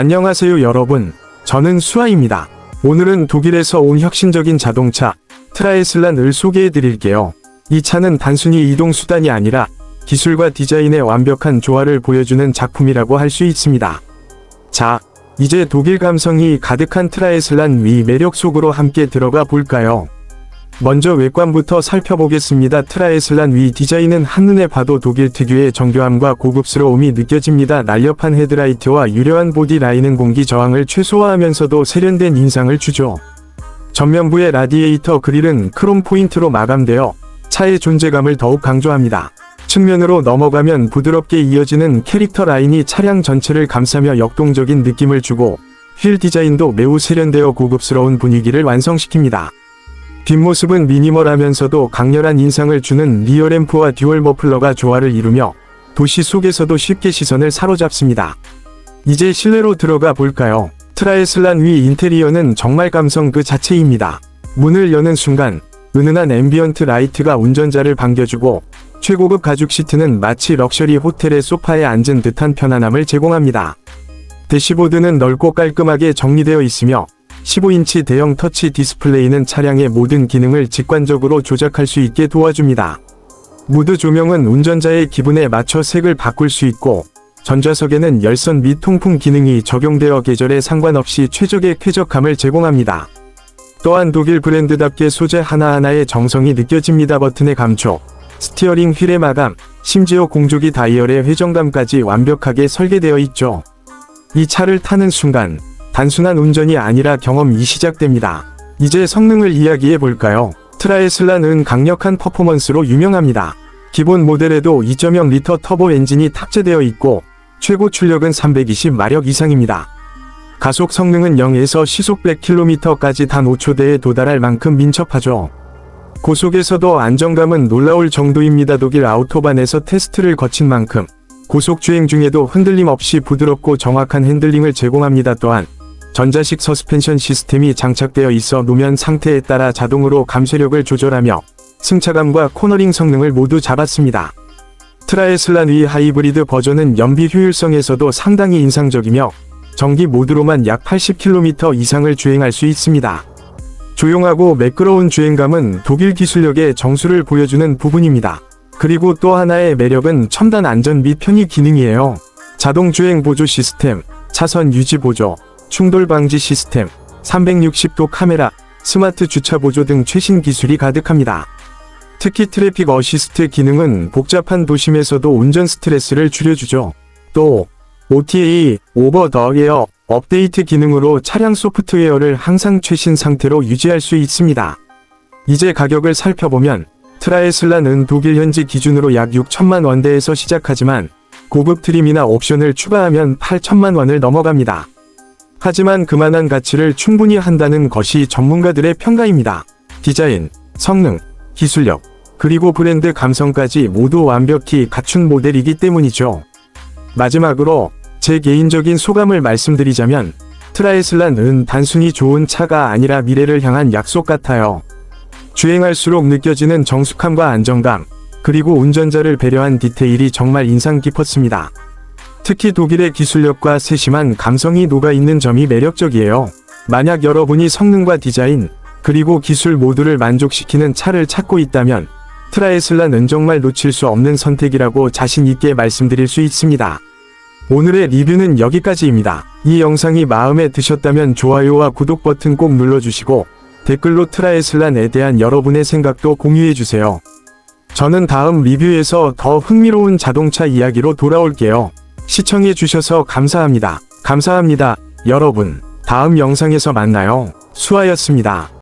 안녕하세요 여러분. 저는 수아입니다. 오늘은 독일에서 온 혁신적인 자동차 트라이슬란을 소개해 드릴게요. 이 차는 단순히 이동 수단이 아니라 기술과 디자인의 완벽한 조화를 보여주는 작품이라고 할 수 있습니다. 자, 이제 독일 감성이 가득한 트라이슬란 위 매력 속으로 함께 들어가 볼까요? 먼저 외관부터 살펴보겠습니다. 트라이슬란 위 디자인은 한눈에 봐도 독일 특유의 정교함과 고급스러움이 느껴집니다. 날렵한 헤드라이트와 유려한 보디 라인은 공기 저항을 최소화하면서도 세련된 인상을 주죠. 전면부의 라디에이터 그릴은 크롬 포인트로 마감되어 차의 존재감을 더욱 강조합니다. 측면으로 넘어가면 부드럽게 이어지는 캐릭터 라인이 차량 전체를 감싸며 역동적인 느낌을 주고 휠 디자인도 매우 세련되어 고급스러운 분위기를 완성시킵니다. 뒷모습은 미니멀하면서도 강렬한 인상을 주는 리어램프와 듀얼 머플러가 조화를 이루며 도시 속에서도 쉽게 시선을 사로잡습니다. 이제 실내로 들어가 볼까요? 트라이슬란 위 인테리어는 정말 감성 그 자체입니다. 문을 여는 순간 은은한 앰비언트 라이트가 운전자를 반겨주고 최고급 가죽 시트는 마치 럭셔리 호텔의 소파에 앉은 듯한 편안함을 제공합니다. 대시보드는 넓고 깔끔하게 정리되어 있으며 15인치 대형 터치 디스플레이는 차량의 모든 기능을 직관적으로 조작할 수 있게 도와줍니다. 무드 조명은 운전자의 기분에 맞춰 색을 바꿀 수 있고 전좌석에는 열선 및 통풍 기능이 적용되어 계절에 상관없이 최적의 쾌적함을 제공합니다. 또한 독일 브랜드답게 소재 하나하나의 정성이 느껴집니다. 버튼의 감촉, 스티어링 휠의 마감, 심지어 공조기 다이얼의 회전감까지 완벽하게 설계되어 있죠. 이 차를 타는 순간 단순한 운전이 아니라 경험이 시작됩니다. 이제 성능을 이야기해 볼까요? 트라이슬란은 강력한 퍼포먼스로 유명합니다. 기본 모델에도 2.0 리터 터보 엔진이 탑재되어 있고 최고 출력은 320마력 이상입니다. 가속 성능은 0에서 시속 100km까지 단 5초대에 도달할 만큼 민첩하죠. 고속에서도 안정감은 놀라울 정도입니다. 독일 아우토반에서 테스트를 거친 만큼 고속 주행 중에도 흔들림 없이 부드럽고 정확한 핸들링을 제공합니다. 또한 전자식 서스펜션 시스템이 장착되어 있어 노면 상태에 따라 자동으로 감쇄력을 조절하며 승차감과 코너링 성능을 모두 잡았습니다. 트라이슬란 위 하이브리드 버전은 연비 효율성에서도 상당히 인상적이며 전기 모드로만 약 80km 이상을 주행할 수 있습니다. 조용하고 매끄러운 주행감은 독일 기술력의 정수를 보여주는 부분입니다. 그리고 또 하나의 매력은 첨단 안전 및 편의 기능이에요. 자동 주행 보조 시스템, 차선 유지 보조, 충돌 방지 시스템, 360도 카메라, 스마트 주차 보조 등 최신 기술이 가득합니다. 특히 트래픽 어시스트 기능은 복잡한 도심에서도 운전 스트레스를 줄여주죠. 또 OTA, 오버 더 에어, 업데이트 기능으로 차량 소프트웨어를 항상 최신 상태로 유지할 수 있습니다. 이제 가격을 살펴보면 트라이슬란은 독일 현지 기준으로 약 6천만 원대에서 시작하지만 고급 트림이나 옵션을 추가하면 8천만 원을 넘어갑니다. 하지만 그만한 가치를 충분히 한다는 것이 전문가들의 평가입니다. 디자인, 성능, 기술력, 그리고 브랜드 감성까지 모두 완벽히 갖춘 모델이기 때문이죠. 마지막으로 제 개인적인 소감을 말씀드리자면 트라이슬란은 단순히 좋은 차가 아니라 미래를 향한 약속 같아요. 주행할수록 느껴지는 정숙함과 안정감, 그리고 운전자를 배려한 디테일이 정말 인상 깊었습니다. 특히 독일의 기술력과 세심한 감성이 녹아있는 점이 매력적이에요. 만약 여러분이 성능과 디자인, 그리고 기술 모두를 만족시키는 차를 찾고 있다면 트라이슬란은 정말 놓칠 수 없는 선택이라고 자신 있게 말씀드릴 수 있습니다. 오늘의 리뷰는 여기까지입니다. 이 영상이 마음에 드셨다면 좋아요와 구독 버튼 꼭 눌러주시고 댓글로 트라이슬란에 대한 여러분의 생각도 공유해주세요. 저는 다음 리뷰에서 더 흥미로운 자동차 이야기로 돌아올게요. 시청해 주셔서 감사합니다. 감사합니다. 여러분, 다음 영상에서 만나요. 수아였습니다.